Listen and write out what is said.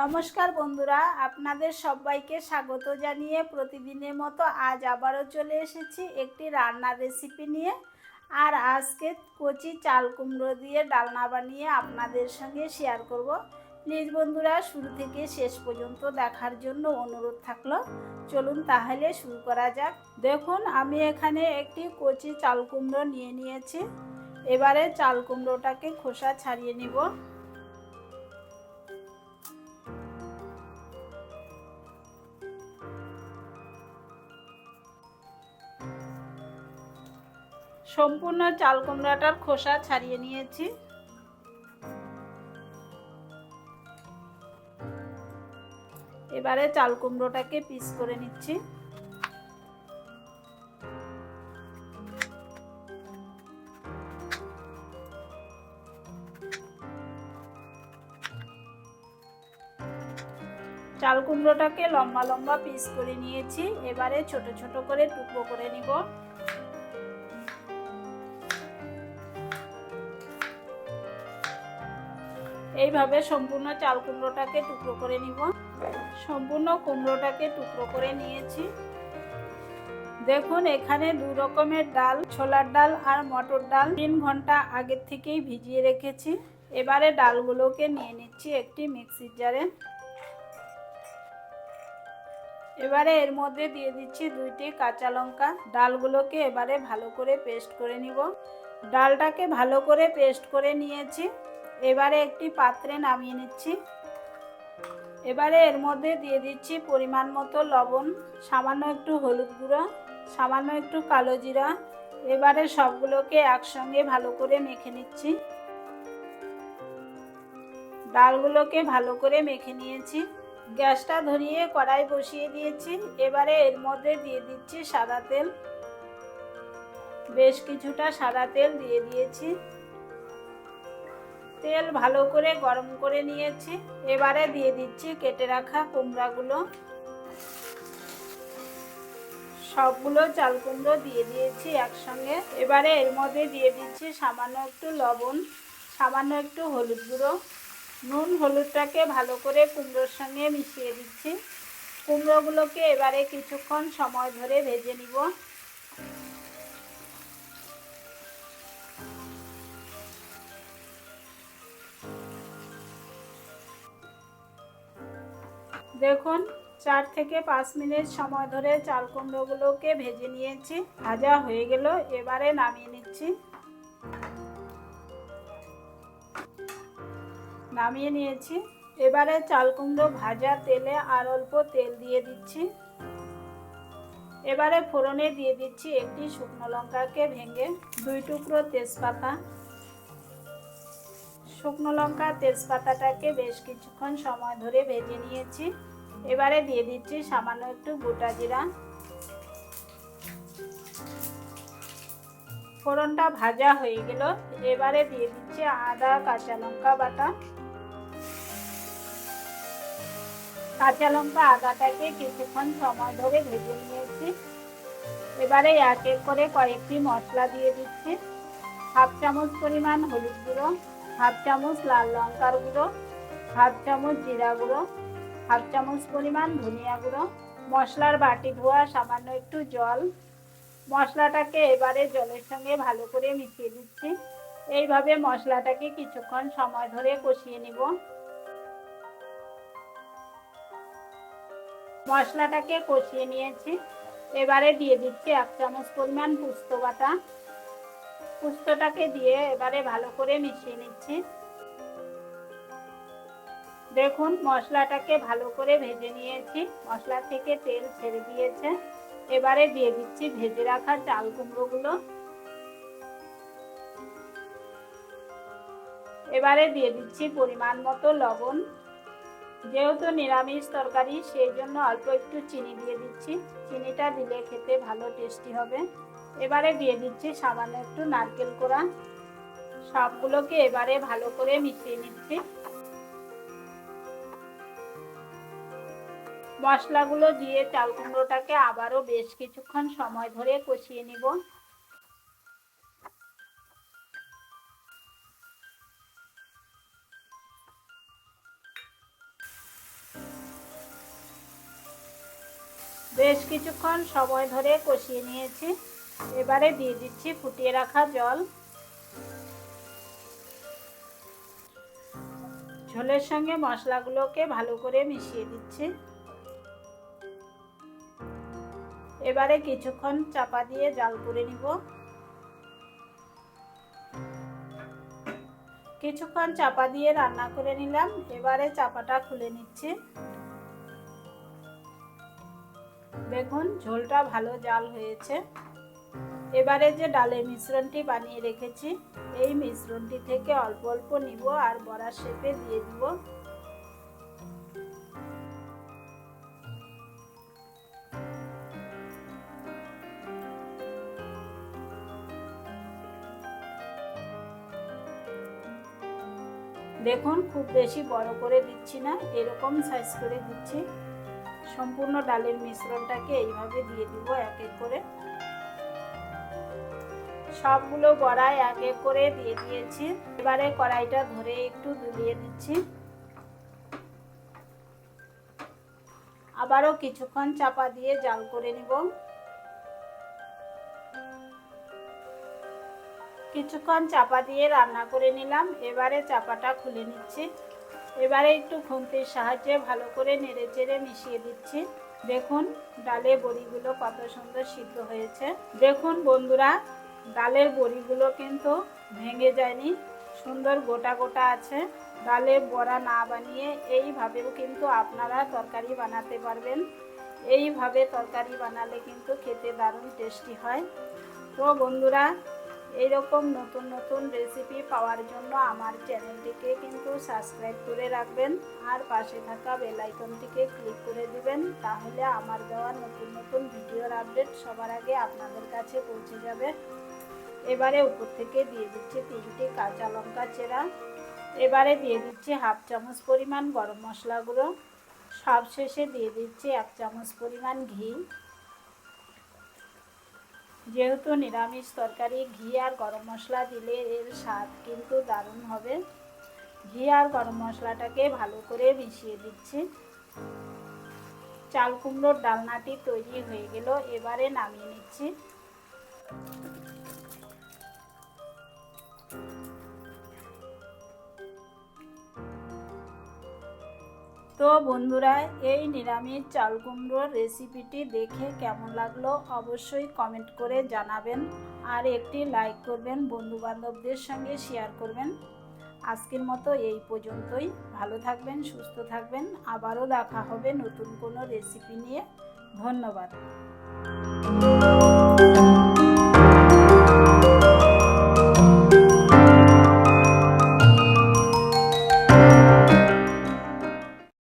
নমস্কার বন্ধুরা, আপনাদের সবাইকে স্বাগত জানিয়ে প্রতিদিনের মতো আজ আবারও চলে এসেছি একটি রান্নার রেসিপি নিয়ে। আর আজকে কচি চাল কুমড়ো দিয়ে ডালনা বানিয়ে আপনাদের সঙ্গে শেয়ার করব। প্লিজ বন্ধুরা, শুরু থেকে শেষ পর্যন্ত দেখার জন্য অনুরোধ থাকল। চলুন তাহলে শুরু করা যাক। দেখুন, আমি এখানে একটি কচি চাল কুমড়ো নিয়ে নিয়েছি। এবারে চাল কুমড়োটাকে খোসা ছাড়িয়ে নিব। সম্পূর্ণ চাল কুমড়াটার খোসা ছাড়িয়ে নিয়েছি। এবারে চাল কুমড়োটাকে পিস করে নিচ্ছি। চাল কুমড়োটাকে লম্বা লম্বা পিস করে নিয়েছি। এবারে ছোট ছোট করে টুকরো করে নিব। এইভাবে সম্পূর্ণ চাল কুমড়োটাকে টুকরো করে নিব। সম্পূর্ণ কুমড়োটাকে টুকরো করে নিয়েছি। দেখুন, এখানে দু রকমের ডাল, ছোলার ডাল আর মটর ডাল তিন ঘণ্টা আগের থেকেই ভিজিয়ে রেখেছি। এবারে ডালগুলোকে নিয়ে নিচ্ছি একটি মিক্সির জারে। এবারে এর মধ্যে দিয়ে দিচ্ছি দুইটি কাঁচা লঙ্কা। ডালগুলোকে এবারে ভালো করে পেস্ট করে নিব। ডালটাকে ভালো করে পেস্ট করে নিয়েছি। এবারে একটি পাত্রে নামিয়ে নিচ্ছি। এবারে এর মধ্যে দিয়ে দিচ্ছি পরিমাণ মতো লবণ, সামান্য একটু হলুদ গুঁড়ো, সামান্য একটু কালো জিরা। এবারে সবগুলোকে একসঙ্গে ভালো করে মেখে নিচ্ছি। ডালগুলোকে ভালো করে মেখে নিয়েছি। গ্যাসটা ধরিয়ে কড়াই বসিয়ে দিয়েছি। এবারে এর মধ্যে দিয়ে দিচ্ছি সাদা তেল। বেশ কিছুটা সাদা তেল দিয়ে দিয়েছি। তেল ভালো করে গরম করে নিয়েছি। এবারে দিয়ে দিচ্ছি কেটে রাখা কুমড়াগুলো। সবগুলো চাল কুমড়ো দিয়ে দিয়েছি একসঙ্গে। এবারে এর মধ্যে দিয়ে দিচ্ছি সামান্য একটু লবণ, সামান্য একটু হলুদ গুঁড়ো। নুন হলুদটাকে ভালো করে কুমড়োর সঙ্গে মিশিয়ে দিচ্ছি। কুমড়োগুলোকে এবারে কিছুক্ষণ সময় ধরে ভেজে নিব। দেখুন, চার থেকে পাঁচ মিনিট সময় ধরে চাল কুমড়োগুলোকে ভেজে নিয়েছি, ভাজা হয়ে গেল, এবারে নামিয়ে নিচ্ছি। নামিয়ে নিয়েছি, এবারে চাল কুমড়ো ভাজা তেলে আর অল্প তেল দিয়ে দিচ্ছি। এবারে ফোড়নে দিয়ে দিচ্ছি একটি শুকনো লঙ্কাকে ভেঙে দুই টুকরো তেজপাতা। শুকনো লঙ্কা তেজপাতাটাকে বেশ কিছুক্ষণ সময় ধরে ভেজে নিয়েছি। এবারে দিয়ে দিচ্ছি সামান্য একটু গোটা জিরা। ফোড়নটা ভাজা হয়ে গেল। এবারে দিয়ে দিচ্ছি আদা, কাঁচা লঙ্কা বাটা। কাঁচা লঙ্কা আদাটাকে কিছুক্ষণ সময় ধরে ভেজে নিয়েছি। এবারে এক এক করে কয়েকটি মশলা দিয়ে দিচ্ছি। হাফ চামচ পরিমাণ হলুদ গুঁড়ো, হাফ চামচ লাল লঙ্কার গুঁড়ো, হাফ চামচ জিরা গুঁড়ো হাফ চামচ পরিমাণ ধনিয়া গুঁড়ো, মশলার বাটি ধোয়া, সামান্য একটু জল। মশলাটাকে এবারে জলের সঙ্গে ভালো করে মিশিয়ে দিচ্ছি এইভাবে মশলাটাকে কিছুক্ষণ সময় ধরে কষিয়ে নিব। মশলাটাকে কষিয়ে নিয়েছি। এবারে দিয়ে দিচ্ছি এক চামচ পরিমাণ পুস্ত বাটা। পুস্তটাকে দিয়ে এবারে ভালো করে মিশিয়ে নিচ্ছি। দেখুন, মশলাটাকে ভালো করে ভেজে নিয়েছি। মশলা থেকে তেল ছেড়ে দিয়েছে। এবারে দিয়ে দিচ্ছি ভেজে রাখা চাল কুমড়োগুলো। এবারে দিয়ে দিচ্ছি পরিমাণ মতো লবণ। যেহেতু নিরামিষ তরকারি, সেই জন্য অল্প একটু চিনি দিয়ে দিচ্ছি। চিনিটা দিলে খেতে ভালো টেস্টি হবে। এবারে দিয়ে দিচ্ছি সামান্য একটু নারকেল কোড়া। সবগুলোকে এবারে ভালো করে মিশিয়ে নিচ্ছি। মশলাগুলো দিয়ে চাল কুমড়োটাকে আবারও বেশ কিছুক্ষণ সময় ধরে কষিয়ে নিব। বেশ কিছুক্ষণ সময় ধরে কষিয়ে নিয়েছি। এবারে দিয়ে দিচ্ছি ফুটিয়ে রাখা জল। ঝোলের সঙ্গে মশলাগুলোকে ভালো করে মিশিয়ে দিচ্ছি। এবারে কিছুক্ষণ চাপা দিয়ে জাল করে নিব। কিছুক্ষণ চাপা দিয়ে রান্না করে নিলাম, এবারে চাপাটা খুলে নিচ্ছি। দেখুন, ঝোলটা ভালো জাল হয়েছে। এবারে যে ডালের মিশ্রণটি বানিয়ে রেখেছি, এই মিশ্রণটি থেকে অল্প অল্প নিব আর বড়া শেপে দিয়ে দিব। দেখুন, খুব বেশি বড় করে দিচ্ছি না, এরকম সাইজ করে দিচ্ছি। সম্পূর্ণ ডালের মিশ্রণটাকে এইভাবে দিয়ে দিব এক এক করে। সবগুলো বড়াই এক এক করে দিয়ে দিয়েছি। এবারে কড়াইটা ধরে একটু দুলিয়ে নিচ্ছি আবারও কিছুক্ষণ চাপা দিয়ে জাল করে নিব। কিছুক্ষণ চাপা দিয়ে রান্না করে নিলাম। এবারে চাপাটা খুলে নিচ্ছি। এবারে একটু খুন্তির সাহায্যে ভালো করে নেড়ে চেড়ে মিশিয়ে দিচ্ছি। দেখুন ডালে বড়িগুলো কত সুন্দর সিদ্ধ হয়েছে। দেখুন বন্ধুরা, ডালের বড়িগুলো কিন্তু ভেঙে যায়নি, সুন্দর গোটা গোটা আছে। ডালে বড়া না বানিয়ে এইভাবেও কিন্তু আপনারা তরকারি বানাতে পারবেন। এইভাবে তরকারি বানালে কিন্তু খেতে দারুণ টেস্টি হয়। তো বন্ধুরা এইরকম নতুন নতুন রেসিপি পাওয়ার জন্য আমার চ্যানেলটিকে কিন্তু সাবস্ক্রাইব করে রাখবেন। আর পাশে থাকা বেল আইকনটিকে ক্লিক করে দিবেন, তাহলে আমার দেওয়া নতুন নতুন ভিডিওর আপডেট সবার আগে আপনাদের কাছে পৌঁছে যাবে। এবারে উপর থেকে দিয়ে দিচ্ছি তিনটি কাঁচা লঙ্কা চেরা। এবারে দিয়ে দিচ্ছি হাফ চামচ পরিমাণ গরম মশলা গুঁড়ো। সব দিয়ে দিচ্ছি এক চামচ পরিমাণ ঘি। যেহেতু নিরামিষ তরকারি, ঘি আর গরম মশলা দিলে এর স্বাদ কিন্তু দারুণ হবে। ঘি আর গরম মশলাটাকে ভালো করে মিশিয়ে দিচ্ছি। চাল কুমড়োর ডালনাটি তৈরি হয়ে গেল, এবারে নামিয়ে নিচ্ছি। তো বন্ধুরা, এই নিরামিষ চাল কুমড়োর রেসিপিটি দেখে কেমন লাগল অবশ্যই কমেন্ট করে জানাবেন আর একটি লাইক করবেন বন্ধু বান্ধবদের সঙ্গে শেয়ার করবেন। আজকের মতো এই পর্যন্তই। ভালো থাকবেন, সুস্থ থাকবেন। আবারও দেখা হবে নতুন কোনো রেসিপি নিয়ে। ধন্যবাদ।